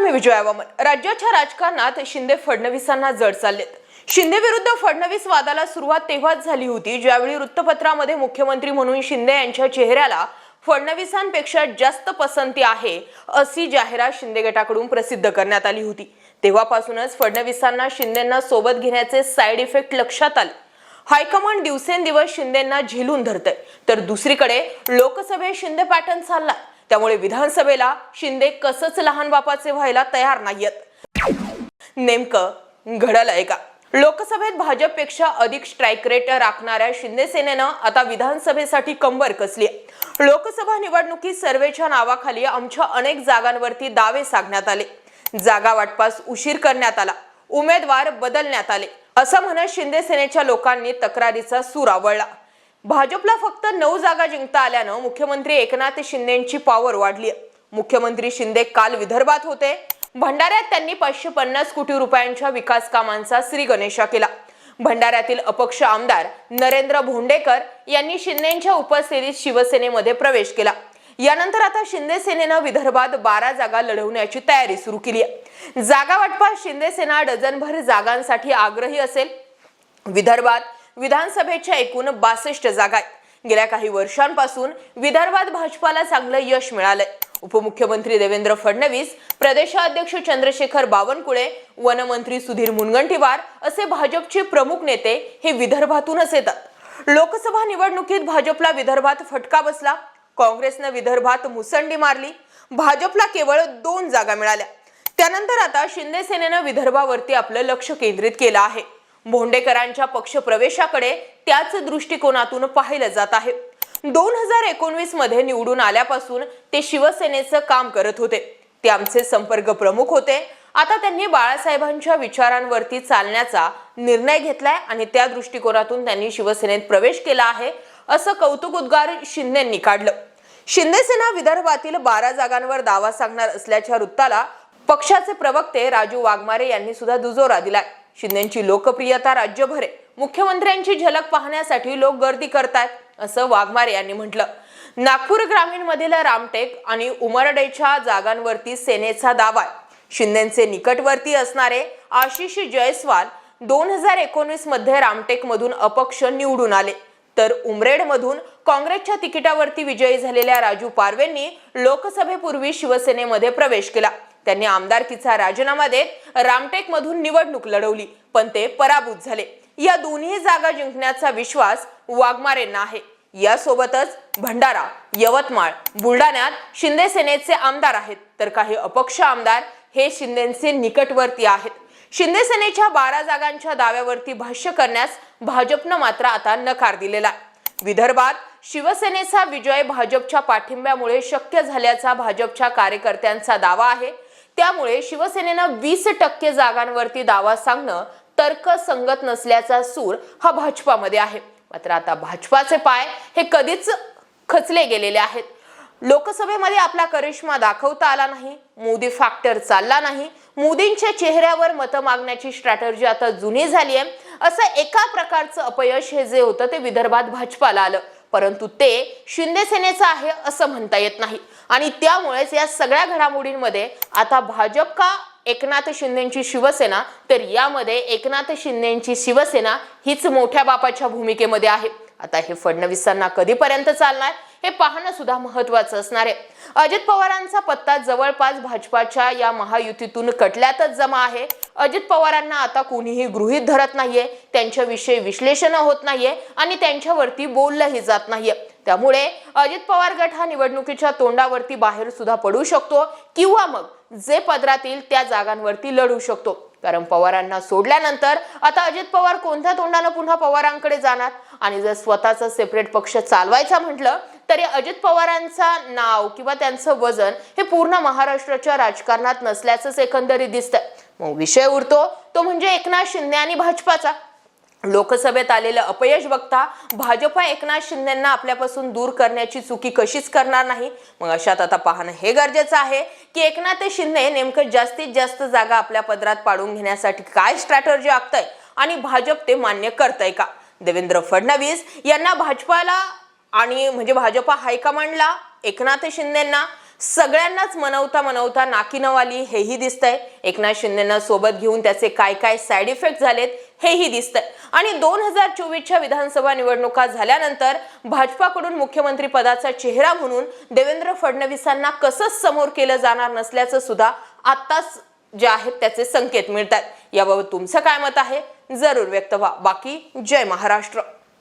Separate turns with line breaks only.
मी विजया वामन राज्याच्या राजकारणात शिंदे फडणवीसांना जड चाललेत. शिंदे विरुद्ध फडणवीस वादाला सुरुवात तेव्हाच झाली होती ज्यावेळी वृत्तपत्रामध्ये मुख्यमंत्री म्हणून शिंदे यांच्या चेहऱ्याला फडणवीसांपेक्षा जास्त पसंती आहे अशी जाहिरात शिंदे गटाकडून प्रसिद्ध करण्यात आली होती. तेव्हापासूनच फडणवीसांना शिंदेंना सोबत घेण्याचे साईड इफेक्ट लक्षात आले. हायकमांड दिवसेंदिवस शिंदेंना झेलून धरतय. तर दुसरीकडे लोकसभेत शिंदे पॅटर्न चालला त्यामुळे विधानसभेला शिंदे कसंच लहान बापाचे व्हायला तयार नाहीयेत. नेमकं घडलंय का? लोकसभेत भाजपपेक्षा अधिक स्ट्राईक रेट राखणाऱ्या शिंदे सेनेनं आता विधानसभेसाठी कंबर कसली? लोकसभा निवडणुकीत सर्वेच्या नावाखाली आमच्या अनेक जागांवरती दावे सांगण्यात आले. जागा वाटपास उशीर करण्यात आला. उमेदवार बदलण्यात आले. असं म्हणत शिंदे सेनेच्या लोकांनी तक्रारीचा सूर आवळला. भाजपला फक्त नऊ जागा जिंकता आल्यानं मुख्यमंत्री एकनाथ शिंदेची पॉवर वाढली मुख्यमंत्री शिंदे काल विदर्भात होते. भंडाऱ्यात त्यांनी पाचशे पन्नास कोटी रुपयांच्या विकास कामांचा श्री गणेशा केला. भंडाऱ्यातील अपक्ष आमदार नरेंद्र भोंडेकर यांनी शिंदेच्या उपस्थितीत शिवसेनेमध्ये प्रवेश केला. यानंतर आता शिंदे सेनेनं विदर्भात बारा जागा लढवण्याची तयारी सुरू केली आहे. जागा वाटपास शिंदे सेना डझनभर जागांसाठी आग्रही असेल. विदर्भात विधानसभेच्या एकूण बासष्ट जागा आहेत. गेल्या काही वर्षांपासून विदर्भात भाजपाला चांगलं यश मिळालंय. उपमुख्यमंत्री देवेंद्र फडणवीस प्रदेशाध्यक्ष चंद्रशेखर बावनकुळे वनमंत्री सुधीर मुनगंटीवार असे भाजपचे प्रमुख नेते हे विदर्भातूनच येतात. लोकसभा निवडणुकीत भाजपला विदर्भात फटका बसला. काँग्रेसनं विदर्भात मुसंडी मारली. भाजपला केवळ दोन जागा मिळाल्या. त्यानंतर आता शिंदे सेनेनं विदर्भावरती आपलं लक्ष केंद्रित केलं आहे. भोंडेकरांच्या पक्ष प्रवेशाकडे त्याच दृष्टिकोनातून पाहिलं जात आहे. दोन हजार एकोणवीसमध्ये निवडून आल्यापासून ते शिवसेनेचं काम करत होते. ते आमचे संपर्क प्रमुख होते. आता त्यांनी बाळासाहेबांच्या विचारांवरती चालण्याचा निर्णय घेतलाय आणि त्या दृष्टिकोनातून त्यांनी शिवसेनेत प्रवेश केला आहे असं कौतुक उद्गार शिंदेंनी काढलं. शिंदे सेना विदर्भातील बारा जागांवर दावा सांगणार असल्याच्या वृत्ताला पक्षाचे प्रवक्ते राजू वाघमारे यांनी सुद्धा दुजोरा दिलाय. शिंदेची लोकप्रियता राज्यभर. आहे मुख्यमंत्र्यांची झलक पाहण्यासाठी लोक गर्दी करतायत असं वाघमारे यांनी म्हटलं. नागपूर ग्रामीण मधील रामटेक आणि उमरडेच्या जागांवरती सेनेचा दावा आहे. शिंदेचे निकटवर्ती असणारे आशिष जयस्वाल दोन हजार एकोणीसमध्ये रामटेक मधून अपक्ष निवडून आले. तर उमरेड मधून काँग्रेसच्या तिकिटावरती विजयी झालेल्या राजू पारवेंनी लोकसभेपूर्वी शिवसेनेमध्ये प्रवेश केला. त्यांनी आमदारकीचा राजीनामा देत रामटेक मधून निवडणूक लढवली पण ते पराभूत झाले. या दोन्ही जागा जिंकण्याचा विश्वास वाघमारेंना आहे. यासोबतच भंडारा यवतमाळ बुलढाण्यात शिंदे सेनेचे आमदार आहेत तर काही अपक्ष आमदार हे शिंदेचे निकटवर्ती आहेत. शिंदे सेनेच्या बारा जागांच्या दाव्यावरती भाष्य करण्यास भाजपनं मात्र आता नकार दिलेला आहे. विदर्भात शिवसेनेचा विजय भाजपच्या पाठिंब्यामुळे शक्य झाल्याचा भाजपच्या कार्यकर्त्यांचा दावा आहे. त्यामुळे शिवसेनेनं वीस टक्के जागांवरती दावा सांगणं तर्कसंगत नसल्याचा सूर हा भाजपामध्ये आहे. मात्र आता भाजपाचे पाय हे कधीच खचले गेलेले आहेत. लोकसभेमध्ये आपला करिश्मा दाखवता आला नाही मोदी फॅक्टर चालला नाही मोदींच्या चेहऱ्यावर मतं मागण्याची स्ट्रॅटर्जी आता जुनी झाली आहे असं एका प्रकारचं अपयश हे जे होतं ते विदर्भात भाजपाला आलं. परंतु ते शिंदे सेनेचं आहे असं म्हणता येत नाही. आणि त्यामुळेच या सगळ्या घडामोडींमध्ये आता भाजप का एकनाथ शिंदेची शिवसेना? तर यामध्ये एकनाथ शिंदेची शिवसेना हीच मोठ्या बापाच्या भूमिकेमध्ये आहे. आता हे फडणवीसांना कधीपर्यंत चालणार? हे पाहणं सुद्धा महत्वाचं असणार आहे. अजित पवारांचा पत्ता जवळपास भाजपाच्या या महायुतीतून कटल्यातच जमा आहे. अजित पवारांना आता कोणीही गृहीत धरत नाहीये. त्यांच्याविषयी विश्लेषण होत नाहीये आणि त्यांच्यावरती बोललंही जात नाहीये. त्यामुळे अजित पवार गट हा निवडणुकीच्या तोंडावरती बाहेर सुद्धा पडू शकतो किंवा मग जे पदरात येईल त्या जागांवरती लढू शकतो. कारण पवारांना सोडल्यानंतर आता अजित पवार कोणत्या तोंडानं पुन्हा पवारांकडे जाणार? आणि जर स्वतःचा सेपरेट पक्ष चालवायचा म्हटलं तरी अजित पवारांचा नाव किंवा त्यांचं वजन हे पूर्ण महाराष्ट्राच्या राजकारणात नसल्याचंच एकंदरीत दिसतंय. मग विषय उरतो तो म्हणजे एकनाथ शिंदे आणि भाजपाचा. लोकसभेत आलेलं अपयश बघता भाजपा एकनाथ शिंदेना आपल्यापासून दूर करण्याची चुकी कशीच करणार नाही. मग अशात आता पाहणं हे गरजेचं आहे की एकनाथ शिंदे नेमकं जास्तीत जास्त जागा आपल्या पदरात पाडून घेण्यासाठी काय स्ट्रॅटर्जी आखतंय आणि भाजप ते मान्य करतंय का? देवेंद्र फडणवीस यांना भाजपाला आणि म्हणजे भाजपा हायकमांडला एकनाथ शिंदेना सगळ्यांनाच मनवता मनवता नाकीनवाली हेही दिसतंय. एकनाथ शिंदेना सोबत घेऊन त्याचे काय काय साईड इफेक्ट झालेत हेही दिसतंय. आणि दोन हजार चोवीसच्या विधानसभा निवडणुका झाल्यानंतर भाजपाकडून मुख्यमंत्री पदाचा चेहरा म्हणून देवेंद्र फडणवीसांना कसंच समोर केलं जाणार नसल्याचं सुद्धा आत्ताच जे आहेत त्याचे संकेत मिळतात. याबाबत तुमचं काय मत आहे? जरूर व्यक्त व्हा. बाकी जय महाराष्ट्र.